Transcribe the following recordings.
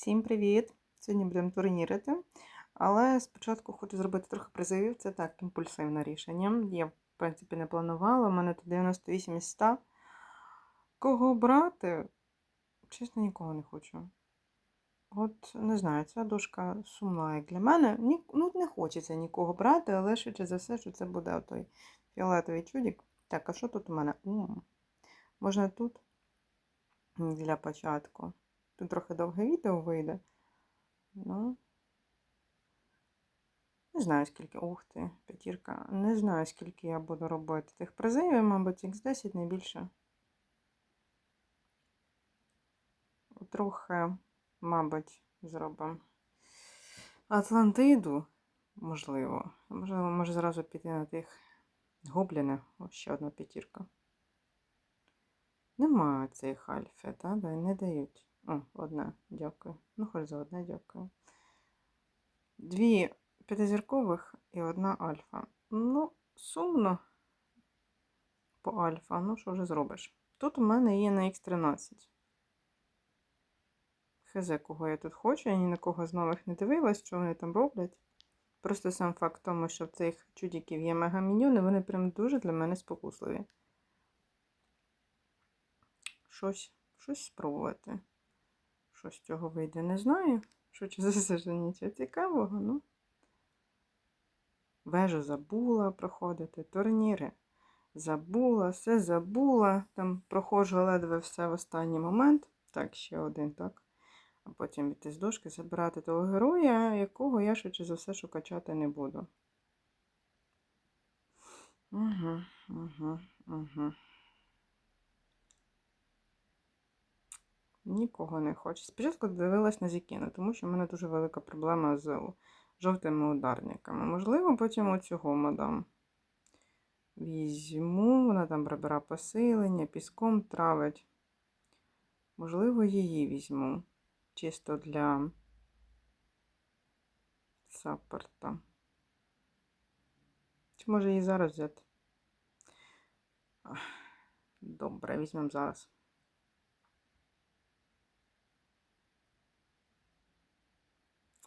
Всім привіт! Сьогодні будемо турнірити, але спочатку хочу зробити трохи призивів. Це так, імпульсивне рішення. Я, в принципі, не планувала. У мене тут 98 із 100. Кого брати? Чесно, нікого не хочу. От, не знаю, ця дошка сумна як для мене. Ні, ну, не хочеться нікого брати, але швидше за все, що це буде той фіолетовий чудик. Так, а що тут у мене? М, Можна тут для початку. Тут трохи довге відео вийде. Ну, не знаю, скільки. Ух ти, п'ятірка. Не знаю, скільки я буду робити тих призивів, мабуть, X10 не більше. Трохи, мабуть, зробимо Атлантиду, можливо. Можливо, може зразу піти на тих гоблінів. Ось ще одна п'ятірка. Нема цих альфи, та? Да? Не дають. О, одна, дякую. Ну, хоч за одне, дякую. Дві п'ятизіркових і одна альфа. Ну, сумно по альфа. Ну, що вже зробиш? Тут у мене є на Х13. Хз, кого я тут хочу, я ні на кого з нових не дивилась, що вони там роблять. Просто сам факт тому, що в цих чудіків є мегаміньйони, вони прям дуже для мене спокусливі. Щось, щось спробувати. Що з цього вийде, не знаю. Що чи за ж цікавого, ну. Вежу забула проходити, турніри забула, все забула. Там проходжу ледве все в останній момент. Так, ще один, так. А потім йти з дошки забирати того героя, якого я швидше за все що качати не буду. Угу, угу, угу. Нікого не хочу. Спочатку дивилась на Зікіна, тому що в мене дуже велика проблема з жовтими ударниками. Можливо, потім оцього мадам. Візьму, вона там прибира посилення, піском травить. Можливо, її візьму. Чисто для саппорта. Чи може її зараз взяти? Добре, візьмемо зараз.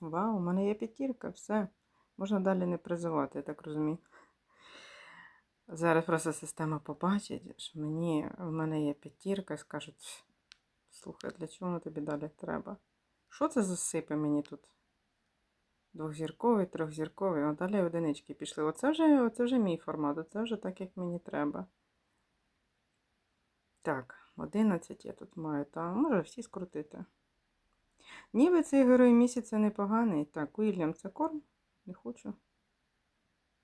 Вау, у мене є п'ятірка, все. Можна далі не призивати, я так розумію. Зараз просто система побачить, що мені, в мене є п'ятірка і скажуть, слухай, для чого тобі далі треба? Що це за сипи мені тут? Двохзірковий, трьохзірковий, а далі одинички пішли. Оце вже, оце вже мій формат, оце вже так, як мені треба. Так, 11 я тут маю, та може всі скрутити. Ніби цей герой місяця непоганий. Так, Уільям це корм. Не хочу.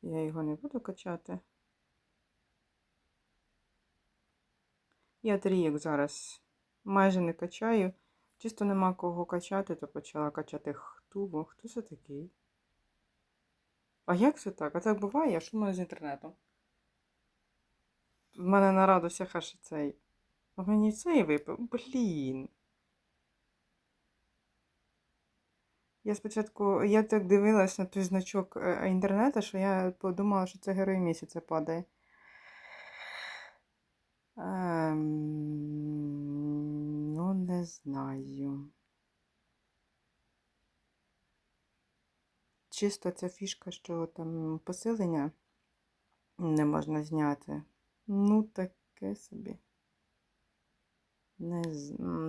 Я його не буду качати. Я трійок зараз майже не качаю. Чисто нема кого качати, то почала качати хтубу. Хто це такий? А як це так? А так буває, а що в мене з інтернетом? В мене на радостях аж цей. А мені цей випив. Блін. Я спочатку, я так дивилась на той значок е, інтернету, що я подумала, що це герой місяця падає. Ем, ну, не знаю. Чисто ця фішка, що там посилення не можна зняти. Ну, таке собі. Не,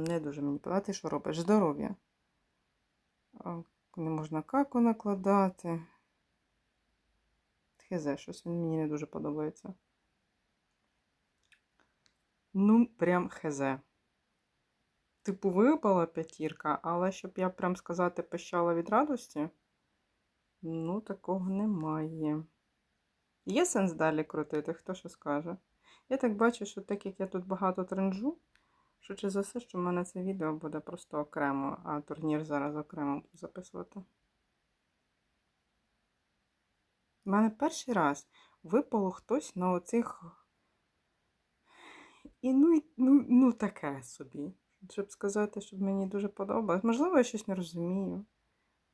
не дуже мені подати, що робиш. Здоров'я. Не можна каку накладати. Хз, щось він мені не дуже подобається. Ну, прям хз. Типу, випала п'ятірка, але щоб я прям сказати пищала від радості, ну, такого немає. Є сенс далі крутити, хто що скаже. Я так бачу, що так як я тут багато тренджу, Швидше за все, що в мене це відео буде просто окремо, а турнір зараз окремо записувати. У мене перший раз випало хтось на оцих. І ну, ну, ну таке собі. Щоб сказати, щоб мені дуже подобалось. Можливо, я щось не розумію.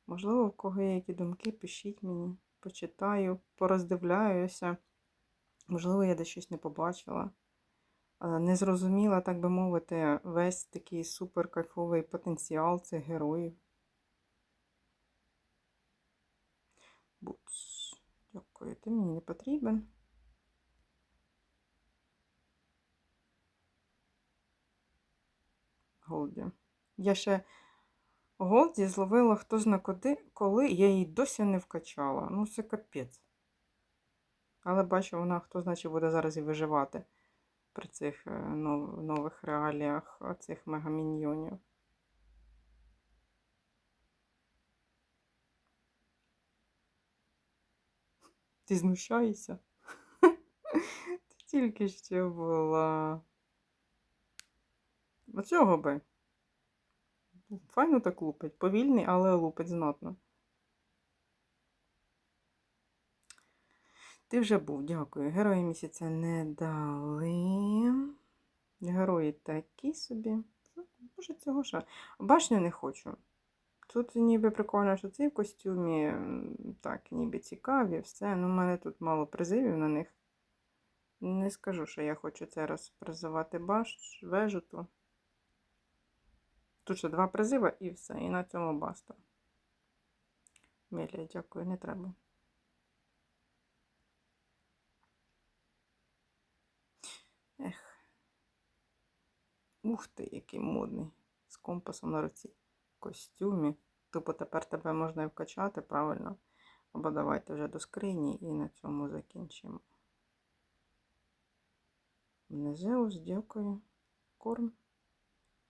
Можливо, в кого є які думки, пишіть мені, почитаю, пороздивляюся. Можливо, я десь щось не побачила. Е, не зрозуміла, так би мовити, весь такий супер кайфовий потенціал цих героїв. Буц. Дякую, ти мені не потрібен. Голді. Я ще Голді зловила хто зна куди, коли я її досі не вкачала. Ну, це капець. Але бачу, вона хто значить буде зараз і виживати при цих е, нових реаліях цих мегаміньйонів. Ти знущаєшся? Ти тільки що була. Оцього би. Файно так лупить. Повільний, але лупить знатно. Ти вже був, дякую. Герої місяця не дали. Герої такі собі. Може, цього ще. Башню не хочу. Тут ніби прикольно, що ці в костюмі, так, ніби цікаві, все. Ну, в мене тут мало призивів на них. Не скажу, що я хочу цей раз призивати баш, вежу ту. Тут ще два призива і все. І на цьому баста. Мілія, дякую, не треба. Ех. Ух ти, який модний. З компасом на руці. Костюмі. Тупо тепер тебе можна і вкачати, правильно? Або давайте вже до скрині і на цьому закінчимо. Незеус, дякую. Корм.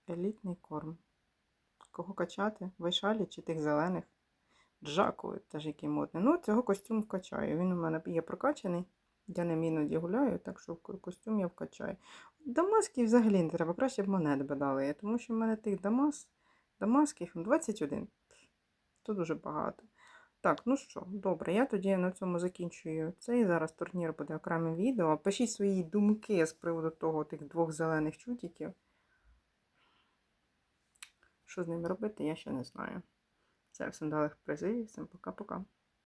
Елітний корм. Кого качати? Вайшалі чи тих зелених? Джаку, теж який модний. Ну, цього костюм вкачаю. Він у мене є прокачаний. Я ним іноді гуляю, так що костюм я вкачаю. Дамасків взагалі не треба, краще б монет би дали, тому що в мене тих дамас, дамасків 21. Це дуже багато. Так, ну що, добре, я тоді на цьому закінчую цей. Зараз турнір буде окремим відео. Пишіть свої думки з приводу того тих двох зелених чутіків. Що з ними робити, я ще не знаю. Все, всім далих призивів, всім пока-пока.